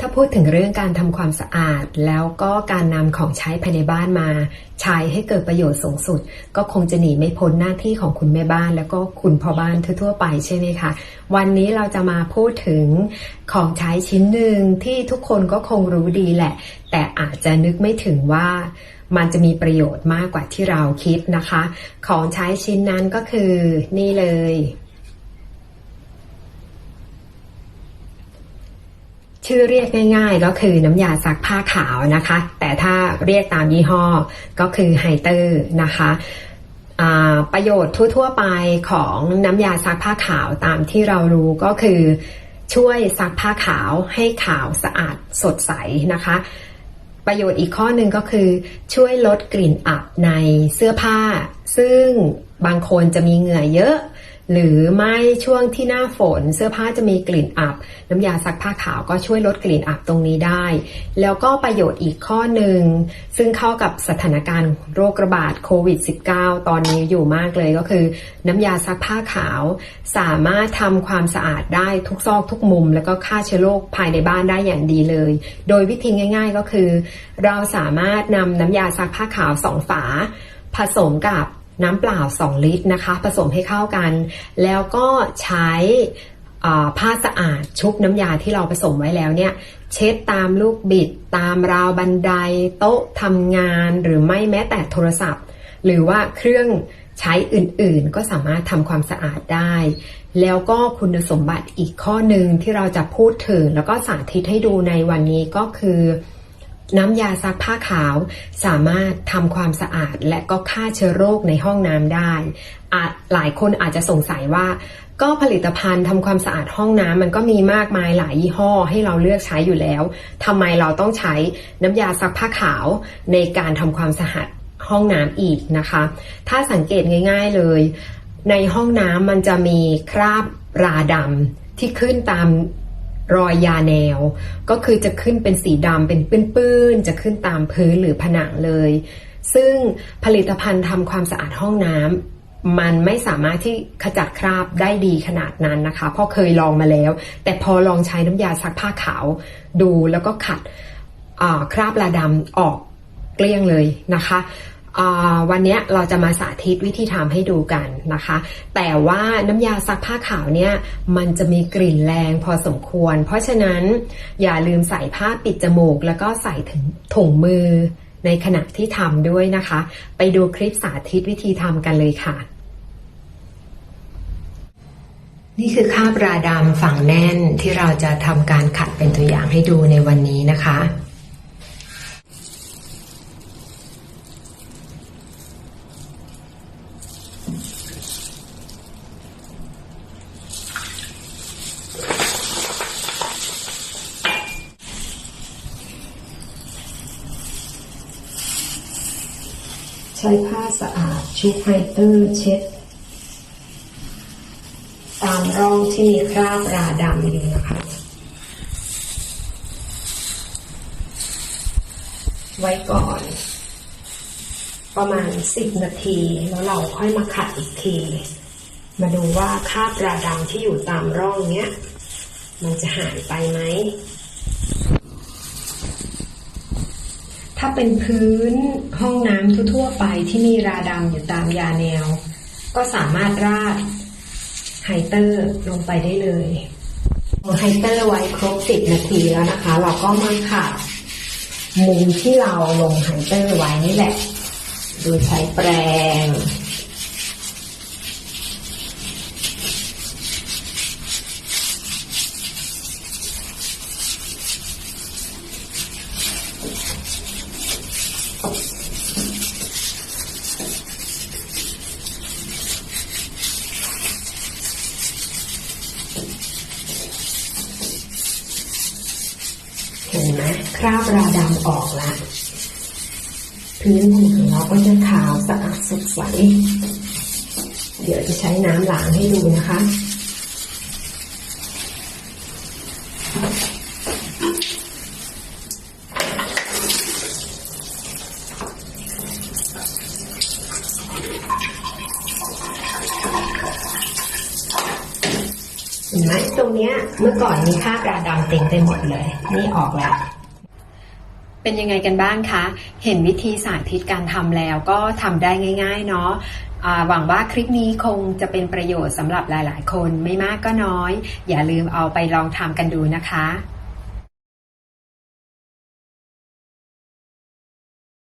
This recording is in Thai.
ถ้าพูดถึงเรื่องการทำความสะอาด แล้วก็การนำของใช้ภายในบ้านมา ใช้ให้เกิดประโยชน์สูงสุด ก็คงจะหนีไม่พ้นหน้าที่ของคุณแม่บ้าน แล้วก็คุณพ่อบ้านทั่วๆไปใช่ไหมคะ วันนี้เราจะมาพูดถึงของใช้ชิ้นหนึ่งที่ทุกคนก็คงรู้ดีแหละ แต่อาจจะนึกไม่ถึงว่ามันจะมีประโยชน์มากกว่าที่เราคิดนะคะ ของใช้ชิ้นนั้นก็คือนี่เลย ชื่อเรียกง่ายๆก็คือน้ำยาซักผ้าขาวนะคะ แต่ถ้าเรียกตามยี่ห้อก็คือไฮเตอร์นะคะประโยชน์ทั่วๆไปของน้ำยาซักผ้าขาวตามที่เรารู้ก็คือช่วยซักผ้าขาวให้ขาวสะอาดสดใสนะคะ ประโยชน์อีกข้อหนึ่งก็คือ ช่วยลดกลิ่นอับในเสื้อผ้า ซึ่งบางคนจะมีเหงื่อเยอะ หรือไม่ช่วงที่หน้าฝนเสื้อผ้าจะมีกลิ่นอับ น้ำยาซักผ้าขาวก็ช่วยลดกลิ่นอับตรงนี้ได้ แล้วก็ประโยชน์อีกข้อหนึ่ง ซึ่งเข้ากับสถานการณ์โรคระบาดโควิด -19 ตอนนี้อยู่มากเลยก็คือ น้ำยาซักผ้าขาว สามารถทำความสะอาดได้ทุกซอกทุกมุม แล้วก็ฆ่าเชื้อโรคภายในบ้านได้อย่างดีเลย โดยวิธีง่าย ๆ ก็คือ เราสามารถนำน้ำยาซักผ้าขาวสองฝา ผสมกับ น้ำเปล่า 2 ลิตรนะคะ ผสมให้เข้ากัน แล้วก็ใช้ผ้าสะอาดชุบน้ำยาที่เราผสมไว้แล้วเนี่ย เช็ดตามลูกบิด ตามราวบันได โต๊ะทำงานหรือไม่แม้แต่โทรศัพท์ หรือว่าเครื่องใช้อื่นๆ ก็สามารถทำความสะอาดได้ แล้วก็คุณสมบัติอีกข้อหนึ่งที่เราจะพูดถึง แล้วก็สาธิตให้ดูในวันนี้ก็คือ น้ำยาซักผ้าขาว สามารถทำความสะอาดและก็ฆ่าเชื้อโรคในห้องน้ำได้อาหลายคนอาจจะสงสัยว่า ก็ผลิตภัณฑ์ทำความสะอาดห้องน้ำมันก็มีมากมายหลายยี่ห้อให้เราเลือกใช้อยู่แล้วทำไมเราต้องใช้น้ำยาซักผ้าขาวในการทำความสะอาดห้องน้ำอีกนะคะ ถ้าสังเกตง่าย ๆเลย ในห้องน้ำมันจะมีคราบราดำที่ขึ้นตาม รอยยาแนว ก็คือจะขึ้นเป็นสีดำเป็นปื้นๆจะขึ้นตามพื้นหรือผนังเลย ซึ่งผลิตภัณฑ์ทำความสะอาดห้องน้ำมันไม่สามารถที่ขจัดคราบได้ดีขนาดนั้นนะคะพราะเคยลองมาแล้ว แต่พอลองใช้น้ำยาซักผ้าขาวดูแล้วก็ขัดคราบราดำออกเกลี้ยงเลยนะคะ วันนี้เราจะมาสาธิตวิธีทำให้ดูกันนะคะ แต่ว่าน้ำยาซักผ้าขาวเนี่ยมันจะมีกลิ่นแรงพอสมควร เพราะฉะนั้นอย่าลืมใส่ผ้าปิดจมูก แล้วก็ใส่ถึงถุงมือในขณะที่ทำด้วยนะคะ ไปดูคลิปสาธิตวิธีทำกันเลยค่ะ นี่คือคาบราดำฝั่งแน่นที่เราจะทำการขัดเป็นตัวอย่างให้ดูในวันนี้นะคะ ใช้ผ้าสะอาดชุบไฮเตอร์เช็ด ตามร่องที่มีคราบราดำอยู่นะคะ ไว้ก่อน ประมาณ10นาทีแล้วเราค่อยมาขัดอีกที มาดูว่าคราบราดำที่อยู่ตามร่องเนี้ย มันจะหายไปไหม ถ้าเป็นพื้นห้องน้ำทั่วๆไปที่มีราดำอยู่ตามยาแนว ก็สามารถราดไฮเตอร์ลงไปได้เลยไฮเตอร์ไว้ครบ10นาทีแล้วนะคะ เราก็มาขัดมุมที่เราลงไฮเตอร์ไว้นี่แหละ โดยใช้แปรง เห็นไหมคราบราดำออกแล้วพื้นผนังเราก็จะขาวสะอาดสดใส เดี๋ยวจะใช้น้ำล้างให้ดูนะคะ ห็นไหมตรงเนี้ยเมื่อก่อนมีค่ากระดำเต็มไปหมดเลย นี่ออกแล้วเป็นยังไงกันบ้างคะ เห็นวิธีสาธิตการทำแล้วก็ทำได้ง่าย ๆ เนาะหวังว่าคลิปนี้คงจะเป็นประโยชน์สำหรับหลาย ๆ คนไม่มากก็น้อย อย่าลืมเอาไปลองทำกันดูนะคะ